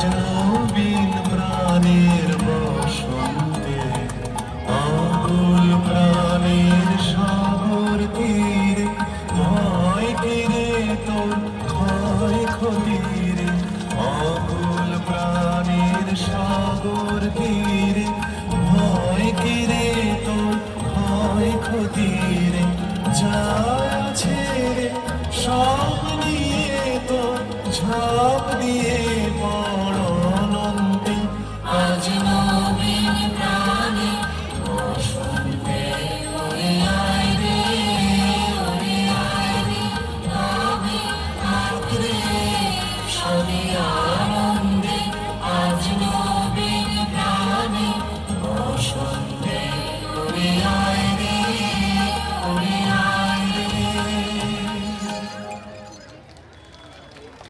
আজ প্রাণের বসন্তে, আকুল প্রাণের সাগর তীরে, ভয় তীরে তোর ক্ষয় ক্ষতিরে, আকুল প্রাণের সাগর তীরে, ভয় তীরে তোর ক্ষয় ক্ষতিরে যা আছে সব নিয়ে তো ঝাঁপ দিয়ে অনন্তে আজ